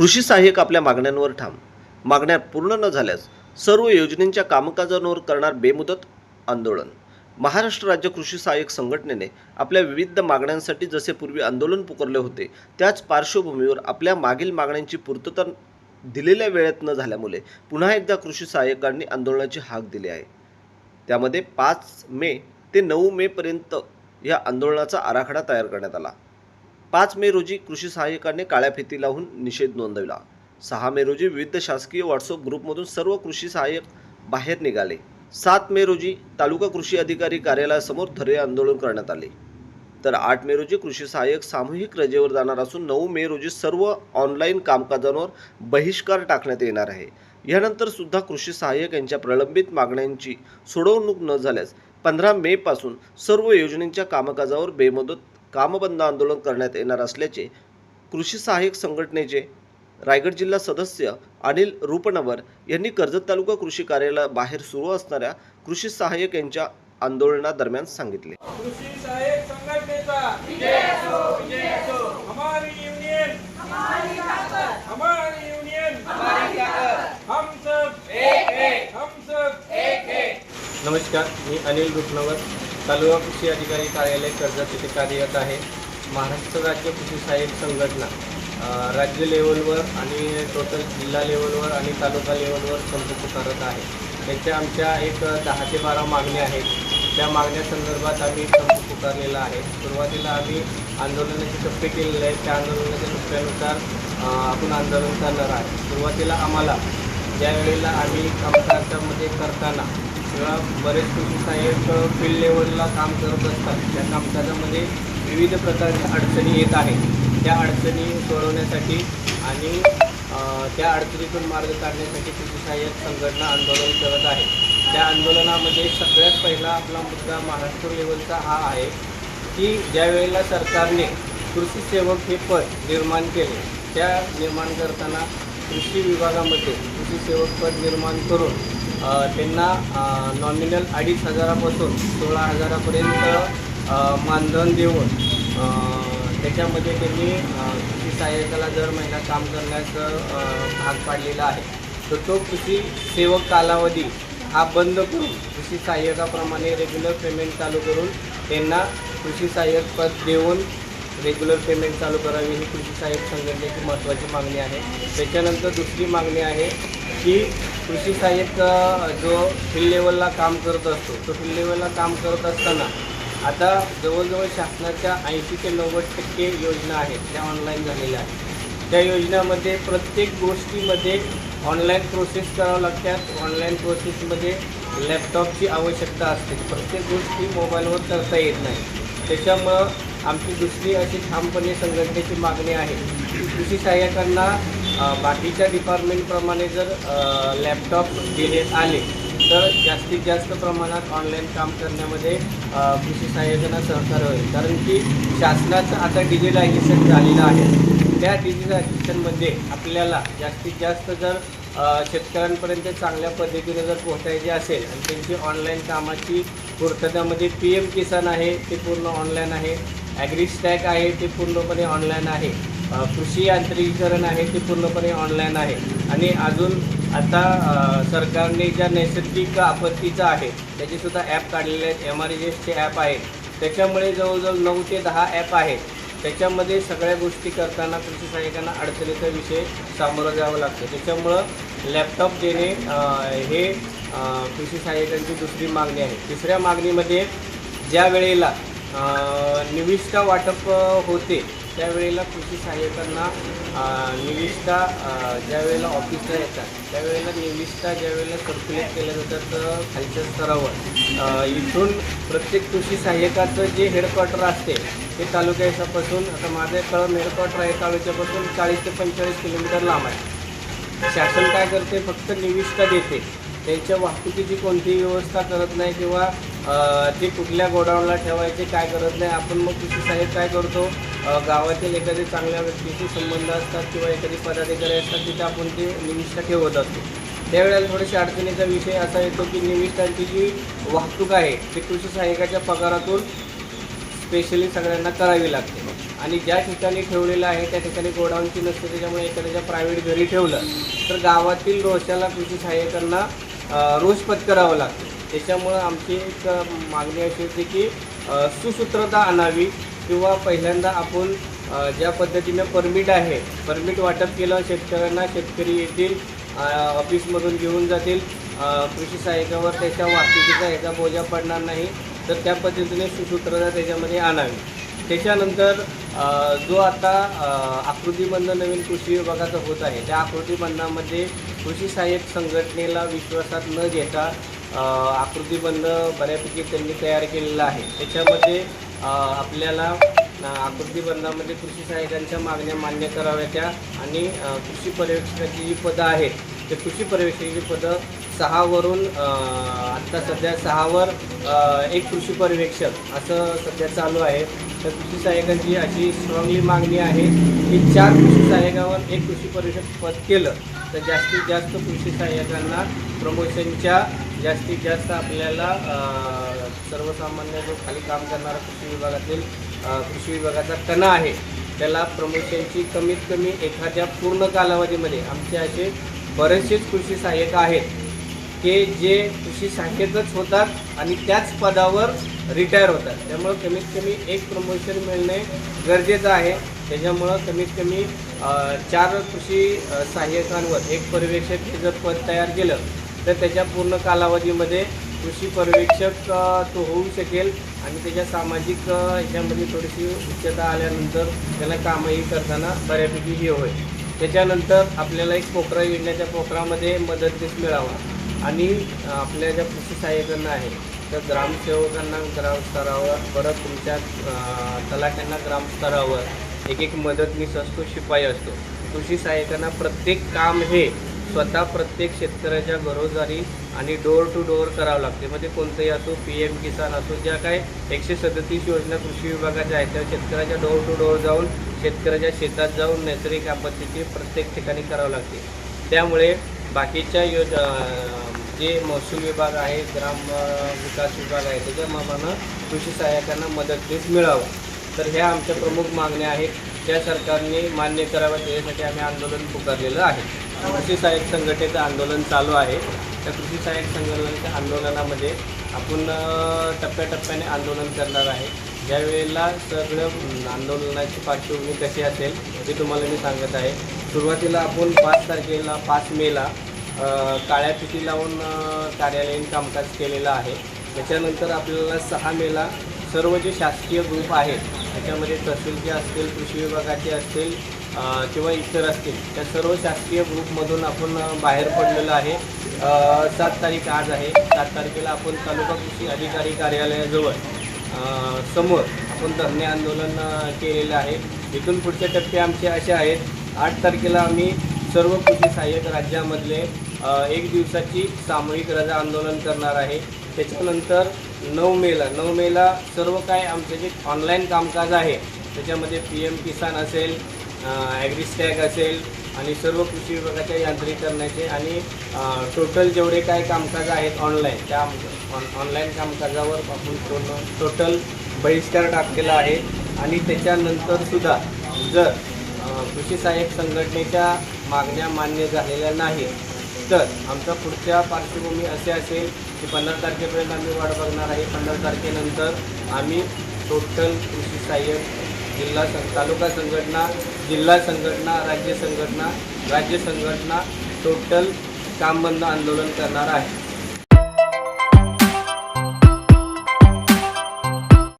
कृषी सहाय्यक आपल्या मागण्यांवर ठाम. मागण्या पूर्ण न झाल्यास सर्व योजनेच्या कामकाजांवर करणार बेमुदत आंदोलन. महाराष्ट्र राज्य कृषी सहाय्यक संघटनेने आपल्या विविध मागण्यांसाठी जसे पूर्वी आंदोलन पुकारले होते त्याच पार्श्वभूमीवर आपल्या मागील मागण्यांची पूर्तता दिलेल्या वेळेत न झाल्यामुळे पुन्हा एकदा कृषी सहाय्यकांनी आंदोलनाची हाक दिली आहे. त्यामध्ये पाच मे ते नऊ मेपर्यंत या आंदोलनाचा आराखडा तयार करण्यात आला. पाच मे रोजी कृषी सहाय्यकांनी काळ्या फिती लावून निषेध नोंदविला. सहा मे रोजी विविध शासकीय व्हॉट्सअप ग्रुपमधून सर्व कृषी सहाय्यक बाहेर निघाले. सात मे रोजी तालुका कृषी अधिकारी कार्यालयासमोर धरे आंदोलन करण्यात आले. तर आठ मे रोजी कृषी सहाय्यक सामूहिक रजेवर जाणार असून नऊ मे रोजी सर्व ऑनलाईन कामकाजांवर बहिष्कार टाकण्यात येणार आहे. यानंतर सुद्धा कृषी सहाय्यक यांच्या प्रलंबित मागण्यांची सोडवणूक न झाल्यास पंधरा मे पासून सर्व योजनेच्या कामकाजावर बेमुदत कामबंद आंदोलन करण्यात येणार असल्याचे कृषी सहाय्यक संघटनेचे रायगड जिल्हा सदस्य अनिल रुपनवर यांनी कर्जत तालुका कृषी कार्यालयाबाहेर सुरू असणाऱ्या कृषी सहाय्यक यांच्या आंदोलनादरम्यान सांगितले. कृषी सहायक संगठनेचा हमारी यूनियन हमारी यूनियन हम सब एक एक हम सब एक एक नमस्कार मी अनिल रुपनवर. तालुका कृषी अधिकारी कार्यालय कर्जत येथे कार्यरत आहे. महाराष्ट्र राज्य कृषी सहाय्यक संघटना राज्य लेवलवर आणि टोटल जिल्हा लेवलवर आणि तालुका लेवलवर संपर्क करत आहे. त्याच्या आमच्या एक दहा ते बारा मागण्या आहेत. त्या मागण्यासंदर्भात आम्ही संप पुकारलेला आहे. सुरुवातीला आम्ही आंदोलनाचे टप्पे केलेले आहेत. त्या आंदोलनाच्या टप्प्यानुसार आपण आंदोलन करणार आहे सुरुवातीला आम्हाला ज्या वेळेला आम्ही कामकाजामध्ये करताना किंवा बरेच कृषी सहाय्यक फील्ड लेवलला काम करत असतात. त्या कामकाजामध्ये विविध प्रकारच्या अडचणी येत आहेत. त्या अडचणी सोडवण्यासाठी आणि त्या अडचणीतून मार्ग काढण्यासाठी कृषी सहाय्यक संघटना आंदोलन करत आहे त्या आंदोलनामध्ये सगळ्यात पहिला आपला मुद्दा महाराष्ट्र लेवलचा हा आहे की ज्या वेळेला सरकारने कृषी सेवक हे पद निर्माण केले त्या निर्माण करताना कृषी विभागामध्ये कृषी सेवक पद निर्माण करून त्यांना नॉमिनल अडीच हजारापासून सोळा हजारापर्यंत मानधन देऊन त्याच्यामध्ये त्यांनी कृषी सहाय्यकाला दर महिना काम करण्याचं भाग पाडलेला आहे. तर तो कृषी सेवक कालावधी हा बंद करून कृषी सहाय्यकाप्रमाणे रेग्युलर पेमेंट चालू करून त्यांना कृषी सहाय्यक पद देऊन रेग्युलर पेमेंट चालू करावी ही कृषी सहाय्यक संघटनेची महत्त्वाची मागणी आहे. त्याच्यानंतर दुसरी मागणी आहे की कृषी सहाय्यक जो फील्ड लेवलला काम करत असतो तो फील्ड लेवलला काम करत असताना आता जवळजवळ शासनाच्या ऐंशी ते नव्वद टक्के योजना आहेत त्या ऑनलाईन झालेल्या आहेत. त्या योजनामध्ये प्रत्येक गोष्टीमध्ये ऑनलाईन प्रोसेस करावं लागतात. ऑनलाईन प्रोसेसमध्ये लॅपटॉपची आवश्यकता असते. प्रत्येक गोष्टी मोबाईलवर करता येत नाही. त्याच्यामुळं आमची दुसरी अशी ठामपणे संघटनेची मागणी आहे. की कृषी सहाय्यकांना बाकीच्या डिपार्टमेंटप्रमाणे जर लॅपटॉप देण्यात आले तर जास्तीत जास्त प्रमाणात ऑनलाईन काम करण्यामध्ये कृषी सहाय्यकांना सहकार्य होईल. कारण की शासनाचं आता डिजिटायझेशन झालेलं आहे. त्या डिजिटायझेशनमध्ये आपल्याला जास्तीत जास्त जर शेतकऱ्यांपर्यंत चांगल्या पद्धतीने जर पोहोचायचे असेल आणि त्यांची ऑनलाईन कामाची पूर्ततामध्ये पी एम किसान आहे ते पूर्ण ऑनलाईन आहे. ॲग्री स्टॅक आहे ते पूर्णपणे ऑनलाईन आहे. कृषी यांत्रिकीकरण आहे ते पूर्णपणे ऑनलाईन आहे. आणि अजून आता सरकारने ज्या नैसर्गिक आपत्तीचं आहे त्याचेसुद्धा ॲप काढलेले आहेत. एम आर एसचे ॲप आहे त्याच्यामुळे जवळजवळ नऊ ते दहा ॲप आहेत. त्याच्यामध्ये सगळ्या गोष्टी करताना कृषी सहाय्यकांना अडचणीचा विषय सामोरं जावं लागतं. त्याच्यामुळं लॅपटॉप देणे हे कृषी सहाय्यकांची दुसरी मागणी आहे. तिसऱ्या मागणीमध्ये ज्या वेळेला निविष्ठा वाटप होते त्यावेळेला कृषी सहाय्यकांना निविष्ठा अ, ज्या वेळेला ऑफिसला येतात त्यावेळेला निविष्ठा ज्या वेळेला सर्क्युलेट केल्या जातात खालच्या स्तरावर. इथून प्रत्येक कृषी सहाय्यकाचं जे हेडक्वार्टर असते ते तालुक्यापासून आता माझं कळम हेडक्वार्टर आहे तालुक्यापासून चाळीस ते पंचेचाळीस किलोमीटर लांब आहे. शासन काय करते फक्त निविष्ठा देते. त्यांच्या वाहतुकीची कोणतीही व्यवस्था करत नाही किंवा ते कुठल्या गोडाऊनला ठेवायचे काय करत नाही आपण मग कृषी साहेब काय करतो गावातील एखाद्या चांगल्या व्यक्तीशी संबंध असतात किंवा एखादी पदाधिकारी असतात तिथे आपण ते निविष्ठा ठेवत असतो. त्यावेळेला थोडीशी अडचणीचा विषय असा येतो की निविष्ठांची जी वाहतूक आहे ती कृषी सहाय्यकाच्या पगारातून स्पेशली सगळ्यांना करावी लागते. आणि ज्या ठिकाणी ठेवलेलं आहे त्या ठिकाणी गोडाऊनची नसते त्याच्यामुळे एखाद्याच्या प्रायव्हेट घरी ठेवलं तर गावातील रोषाला कृषी सहाय्यकांना रोष पत्करावं लागतं. त्याच्यामुळं आमची एक मागणी अशी होती की सुसूत्रता आणावी किंवा पहिल्यांदा आपण ज्या पद्धतीनं परमिट आहे परमिट वाटप केलं शेतकऱ्यांना शेतकरी येतील ऑफिसमधून घेऊन जातील कृषी सहाय्यकावर त्याच्या वाहतुकीचा ह्याचा बोजा पडणार नाही तर त्या पद्धतीने सुसूत्रता त्याच्यामध्ये आणावी. त्याच्यानंतर जो आता आकृतीबंध नवीन कृषी विभागाचा होत आहे त्या आकृतीबंधामध्ये कृषी सहाय्यक संघटनेला विश्वासात न घेता आकृतीबंध बऱ्यापैकी त्यांनी तयार केलेला आहे. त्याच्यामध्ये आपल्याला आकृती आकृतीबंधामध्ये कृषी सहाय्यकांच्या मागण्या मान्य कराव्या त्या आणि कृषी पर्यवेक्षकाची जी पदं आहेत ते कृषी पर्यवेक्षकाची पदं सहावरून आत्ता सध्या सहावर एक कृषी पर्यवेक्षक असं सध्या चालू आहे. तर कृषी सहाय्यकांची अशी स्ट्रॉंगली मागणी आहे की चार कृषी सहाय्यकावर एक कृषी पर्यवेक्षक पद केलं तर जास्तीत जास्त कृषी सहाय्यकांना प्रमोशनच्या जास्तीत जास्त आपल्याला सर्वसामान्य जो खाली काम करणारा कृषी विभागातील कृषी विभागाचा कणा आहे त्याला प्रमोशनची कमीत कमी एखाद्या पूर्ण कालावधीमध्ये आमचे असे बरेचसेच कृषी सहाय्यक आहेत की जे कृषी शाखेतच होतात आणि त्याच पदावर रिटायर होतात. त्यामुळं कमीत कमी एक प्रमोशन मिळणे गरजेचं आहे. त्याच्यामुळं कमीत कमी चार कृषी सहाय्यकांवर एक पर्यवेक्षक हे जर पद तयार केलं तर त्याच्या पूर्ण कालावधीमध्ये कृषी पर्यवेक्षक तो होऊ शकेल आणि त्याच्या सामाजिक ह्याच्यामध्ये थोडीशी उच्चता आल्यानंतर त्याला कामही करताना बऱ्यापैकी हे होईल. त्याच्यानंतर आपल्याला एक पोखरा योजनेच्या पोखरामध्ये मदतनीस मिळावा आणि आपल्या ज्या कृषी सहाय्यकांना आहे तर ग्रामसेवकांना ग्रामस्तरावर परत तुमच्या तलाट्यांना ग्रामस्तरावर एक एक मदतनीस असतो शिपाई असतो. कृषी सहाय्यकांना प्रत्येक काम हे स्वतः प्रत्येक शेतकऱ्याच्या घरोघरी आणि डोअर टू डोअर करावं लागते. म्हणजे कोणतंही असो पी एम किसान असो ज्या काय एकशे सदतीस योजना कृषी विभागाच्या आहेत त्या शेतकऱ्याच्या डोअर टू डोअर जाऊन शेतकऱ्याच्या शेतात जाऊन नैसर्गिक आपत्तीची प्रत्येक ठिकाणी करावं लागते. त्यामुळे बाकीच्या योज जे महसूल विभाग आहे ग्राम विकास विभाग आहे त्याच्या मापानं कृषी सहाय्यकांना मदतनीस मिळावं. तर ह्या आमच्या प्रमुख मागण्या आहेत. त्या सरकारने मान्य कराव्यात यासाठी आम्ही आंदोलन पुकारलेलं आहे. कृषी सहाय्यक संघटनेचं आंदोलन चालू आहे. त्या कृषी सहाय्यक संघटनेच्या आंदोलनामध्ये आपण टप्प्याटप्प्याने आंदोलन करणार आहे. ज्यावेळेला सगळं आंदोलनाची पार्श्वभूमी कशी असेल हे तुम्हाला मी सांगत आहे. सुरुवातीला आपण पाच तारखेला पाच मेला काळ्या फिती लावून कार्यालयीन कामकाज केलेलं आहे. त्याच्यानंतर आपल्याला सहा मेला सर्व जे शासकीय ग्रुप आहेत त्याच्यामध्ये तहसीलचे असतील कृषी विभागाचे असतील किंवा इतर असतील त्या सर्व शासकीय ग्रुपमधून आपण बाहेर पडलेलो आहे. सात तारीख आज आहे. सात तारखेला आपण तालुका कृषी अधिकारी कार्यालयाजवळ समोर आपण धरणे आंदोलन केलेलं आहे. इथून पुढचे टप्पे आमचे असे आहेत. आठ तारखेला आम्ही सर्व कृषी सहाय्यक राज्यामधले एक दिवसाची सामूहिक रजा आंदोलन करणार आहे. त्याच्यानंतर नऊ मेला नऊ मेला सर्व काय आमचं जे ऑनलाईन कामकाज आहे त्याच्यामध्ये पी एम किसान असेल ॲग्रिस्टॅग असेल आणि सर्व कृषी विभागाच्या यांत्रिकरणाचे आणि टोटल जेवढे काय कामकाज आहेत ऑनलाईन त्या ऑनलाईन कामकाजावर आपण पूर्ण टोटल बहिष्कार टाकलेला आहे. आणि त्याच्यानंतरसुद्धा जर कृषी सहाय्यक संघटनेच्या मागण्या मान्य झालेल्या नाहीत तर आमचा पुढच्या पार्श्वभूमी असे असेल की पंधरा तारखेपर्यंत आम्ही वाट बघणार आहे. पंधरा तारखेनंतर आम्ही टोटल कृषी सहाय्यक जिल्हा सं तालुका संघटना जिल्हा संघटना राज्य संघटना राज्य संघटना टोटल काम बंद आंदोलन करणार आहे.